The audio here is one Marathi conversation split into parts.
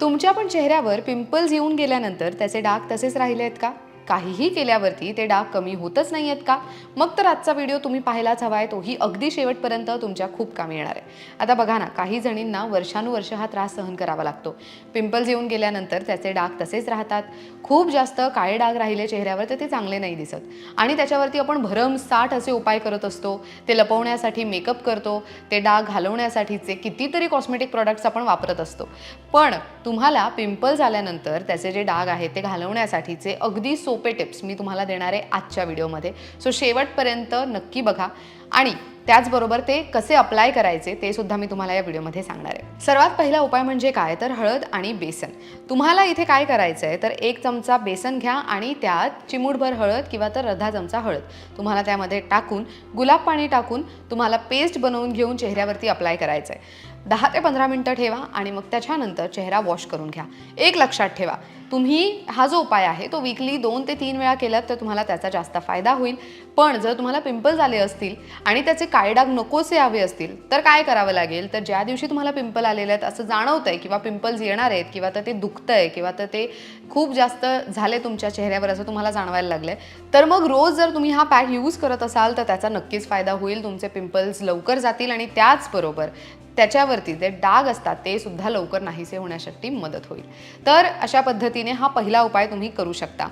तुमच्या पण चेहऱ्यावर पिंपल्स येऊन गेल्यानंतर त्याचे डाग तसेच राहिले आहेत का? काहीही केल्यावरती ते डाग कमी होतच नाही आहेत का? मग तर आजचा व्हिडिओ तुम्ही पाहायलाच हवा आहे तोही अगदी शेवटपर्यंत तुमच्या खूप कामी येणार आहे. आता बघा ना काही जणींना वर्षानुवर्ष हा त्रास सहन करावा लागतो. पिंपल्स येऊन गेल्यानंतर त्याचे डाग तसेच राहतात. खूप जास्त काळे डाग राहिले चेहऱ्यावर तर ते चांगले नाही दिसत. आणि त्याच्यावरती आपण भरमसाठ असे उपाय करत असतो. ते लपवण्यासाठी मेकअप करतो. ते डाग घालवण्यासाठीचे कितीतरी कॉस्मेटिक प्रॉडक्ट्स आपण वापरत असतो. पण तुम्हाला पिंपल्स आल्यानंतर त्याचे जे डाग आहेत ते घालवण्यासाठीचे अगदी सोपे टिप्स मी तुम्हाला देणार आहे आजच्या व्हिडिओमध्ये. सो शेवटपर्यंत नक्की बघा. आणि त्याचबरोबर ते कसे अप्लाय करायचे ते सुद्धा मी तुम्हाला या व्हिडिओमध्ये सांगणार आहे. सर्वात पहिला उपाय म्हणजे काय? तर हळद आणि बेसन. तुम्हाला इथे काय करायचं आहे? तर एक चमचा बेसन घ्या आणि त्यात चिमूटभर हळद किंवा तर अर्धा चमचा हळद. तुम्हाला त्यामध्ये टाकून गुलाब पाणी टाकून तुम्हाला पेस्ट बनवून घेऊन चेहऱ्यावरती अप्लाय करायचं आहे. दहा ते पंधरा मिनटं ठेवा आणि मग त्याच्यानंतर चेहरा वॉश करून घ्या. एक लक्षात ठेवा. तुम्ही हा जो उपाय आहे तो वीकली दोन ते तीन वेळा केलात तर तुम्हाला त्याचा जास्त फायदा होईल. पण जर तुम्हाला पिंपल्स आले असतील आणि त्याचे काळे डाग नकोसे हवे असतील तर काय करावं लागेल? तर ज्या दिवशी तुम्हाला पिंपल आलेले आहेत असं जाणवत आहे किंवा पिंपल्स येणार आहेत किंवा तर ते दुखतं आहे किंवा तर ते खूप जास्त झाले तुमच्या चेहऱ्यावर असं तुम्हाला जाणवायला लागलंय तर मग रोज जर तुम्ही हा पॅक यूज करत असाल तर त्याचा नक्कीच फायदा होईल. तुमचे पिंपल्स लवकर जातील आणि त्याचबरोबर त्याच्यावरती जे डाग असतात ते सुद्धा लवकर नाहीसे होण्यासाठी मदत होईल. तर अशा पद्धतीने हा पहिला उपाय तुम्ही करू शकता.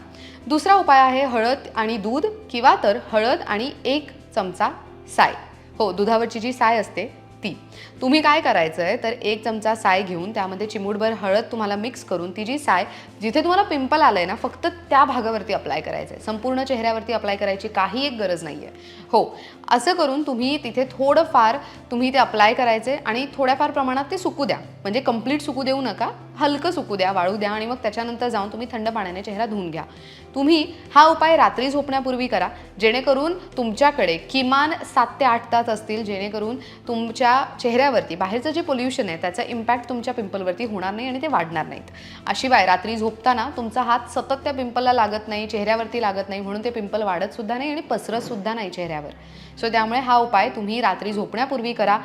दुसरा उपाय आहे हळद आणि दूध किंवा तर हळद आणि एक चमचा साय. हो दुधावरची जी साय असते ती. तुम्ही काय करायचं आहे तर एक चमचा साय घेऊन त्यामध्ये चिमूटभर हळद तुम्हाला मिक्स करून ती जी साय जिथे तुम्हाला पिंपल आलं आहे ना फक्त त्या भागावरती अप्लाय करायचं आहे संपूर्ण चेहऱ्यावरती अप्लाय करायची काही एक गरज नाही आहे हो असं करून तुम्ही तिथे थोडंफार तुम्ही ते अप्लाय करायचे आणि थोड्याफार प्रमाणात ते सुकू द्या. म्हणजे कंप्लीट सुकू देऊ नका. हलकं सुकू द्या वाळू द्या आणि मग त्याच्यानंतर जाऊन तुम्ही थंड पाण्याने चेहरा धुवून घ्या. तुम्ही हा उपाय रात्री झोपण्यापूर्वी करा जेणेकरून तुमच्याकडे किमान सात ते आठ तास असतील जेणेकरून तुमच्या चेहऱ्यावरती बाहेरचं जे पोल्युशन आहे त्याचा इम्पॅक्ट तुमच्या पिंपलवरती होणार नाही आणि ते वाढणार नाहीत. अशिवाय रात्री झोपताना तुमचा हात सतत त्या पिंपलला लागत नाही चेहऱ्यावरती लागत नाही म्हणून ते पिंपल वाढतसुद्धा नाही आणि पसरतसुद्धा नाही चेहऱ्यावर. सो त्यामुळे हा उपाय तुम्ही रात्री झोपण्यापूर्वी करा.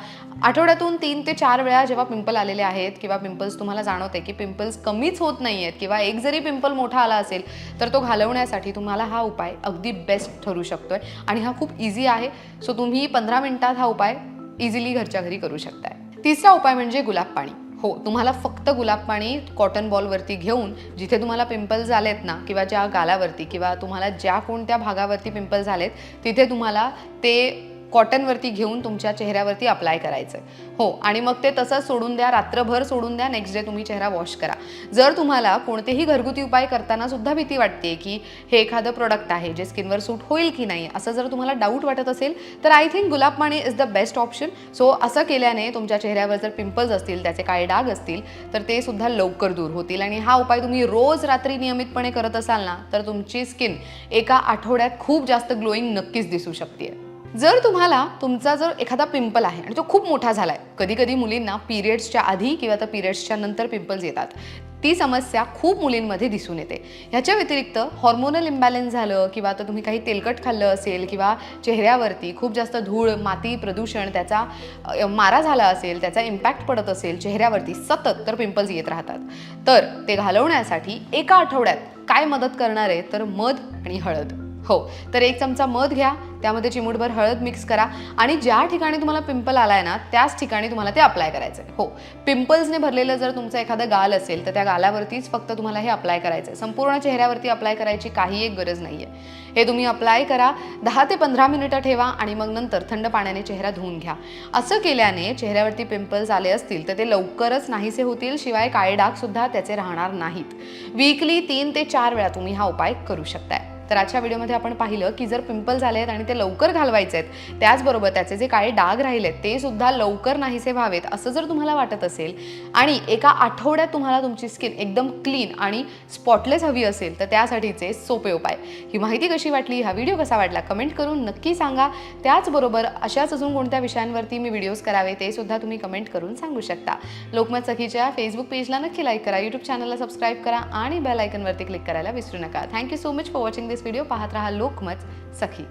आठवड्यातून तीन ते चार वेळा जेव्हा पिंपल आलेले आहेत किंवा पिंपल्स तुम्हाला जाणवते की पिंपल्स कमीच होत नाही आहेत किंवा एक जरी पिंपल मोठा आला असेल तर तो घालवण्यासाठी तुम्हाला हा उपाय अगदी बेस्ट ठरू शकतो आहे आणि हा खूप इझी आहे. सो तुम्ही पंधरा मिनटात हा उपाय इझिली घरच्या घरी करू शकताय. तिसरा उपाय म्हणजे गुलाब पाणी. हो तुम्हाला फक्त गुलाब पाणी कॉटन बॉलवरती घेऊन जिथे तुम्हाला पिंपल्स आलेत ना किंवा ज्या गालावरती किंवा तुम्हाला ज्या कोणत्या भागावरती पिंपल्स आलेत तिथे तुम्हाला ते कॉटनवरती घेऊन तुमच्या चेहऱ्यावरती अप्लाय करायचं हो आणि मग ते तसंच सोडून द्या रात्रभर सोडून द्या नेक्स्ट डे तुम्ही चेहरा वॉश करा. जर तुम्हाला कोणतेही घरगुती उपाय करताना सुद्धा भीती वाटते की हे एखादं प्रोडक्ट आहे जे स्किनवर सूट होईल की नाही असं जर तुम्हाला डाऊट वाटत असेल तर I think gulab pani is the best option so असं केल्याने तुमच्या चेहऱ्यावर जर पिंपल्स असतील त्याचे काळे डाग असतील तर ते सुद्धा लवकर दूर होतील. आणि हा उपाय तुम्ही रोज रात्री नियमितपणे करत असाल ना तर तुमची स्किन एका आठवड्यात खूप जास्त ग्लोईंग नक्कीच दिसू शकते जर तुम्हाला तुमचा जर एखादा पिंपल आहे आणि तो खूप मोठा झाला आहे कधी कधी मुलींना पिरियड्सच्या आधी किंवा तर पिरियड्सच्या नंतर पिंपल्स येतात. ती समस्या खूप मुलींमध्ये दिसून येते. ह्याच्या व्यतिरिक्त हॉर्मोनल इम्बॅलन्स झालं किंवा आता तुम्ही काही तेलकट खाल्लं असेल किंवा चेहऱ्यावरती खूप जास्त धूळ माती प्रदूषण त्याचा मारा झाला असेल त्याचा इम्पॅक्ट पडत असेल चेहऱ्यावरती सतत तर पिंपल्स येत राहतात. तर ते घालवण्यासाठी एका आठवड्यात काय मदत करणार आहे? तर मध आणि हळद. हो तर एक चमचा मध घ्या त्यामध्ये चिमूटभर हळद मिक्स करा आणि ज्या ठिकाणी तुम्हाला पिंपल आला आहे ना त्याच ठिकाणी तुम्हाला ते अप्लाय करायचं आहे हो पिंपल्सने भरलेलं जर तुमचं एखादं गाल असेल तर त्या गालावरतीच फक्त तुम्हाला हे अप्लाय करायचं आहे संपूर्ण चेहऱ्यावरती अप्लाय करायची काही एक गरज नाही आहे हे तुम्ही अप्लाय करा दहा ते पंधरा मिनिटं ठेवा आणि मग नंतर थंड पाण्याने चेहरा धुवून घ्या. असं केल्याने चेहऱ्यावरती पिंपल्स आले असतील तर ते लवकरच नाहीसे होतील शिवाय काळे डाग सुद्धा त्याचे राहणार नाहीत. वीकली तीन ते चार वेळा तुम्ही हा उपाय करू शकताय. तर आजच्या व्हिडिओमध्ये आपण पाहिलं की जर पिंपल झाले आहेत आणि ते लवकर घालवायचे आहेत त्याचबरोबर त्याचे जे काळे डाग राहिलेत ते सुद्धा लवकर नाहीसे व्हावेत असं जर तुम्हाला वाटत असेल आणि एका आठवड्यात तुम्हाला तुमची स्किन एकदम क्लीन आणि स्पॉटलेस हवी असेल तर त्यासाठीचे सोपे उपाय. ही माहिती कशी वाटली हा व्हिडिओ कसा वाटला कमेंट करून नक्की सांगा. त्याचबरोबर अशाच अजून कोणत्या विषयांवरती मी व्हिडिओज करावे ते सुद्धा तुम्ही कमेंट करून सांगू शकता. लोकमत सखीच्या फेसबुक पेजला नक्की लाईक करा यूट्यूब चॅनलला सबस्क्राईब करा आणि बेल आयकनवरती क्लिक करायला विसरू नका. Thank you so much for watching this video पाहत राहा लोकमत सखी.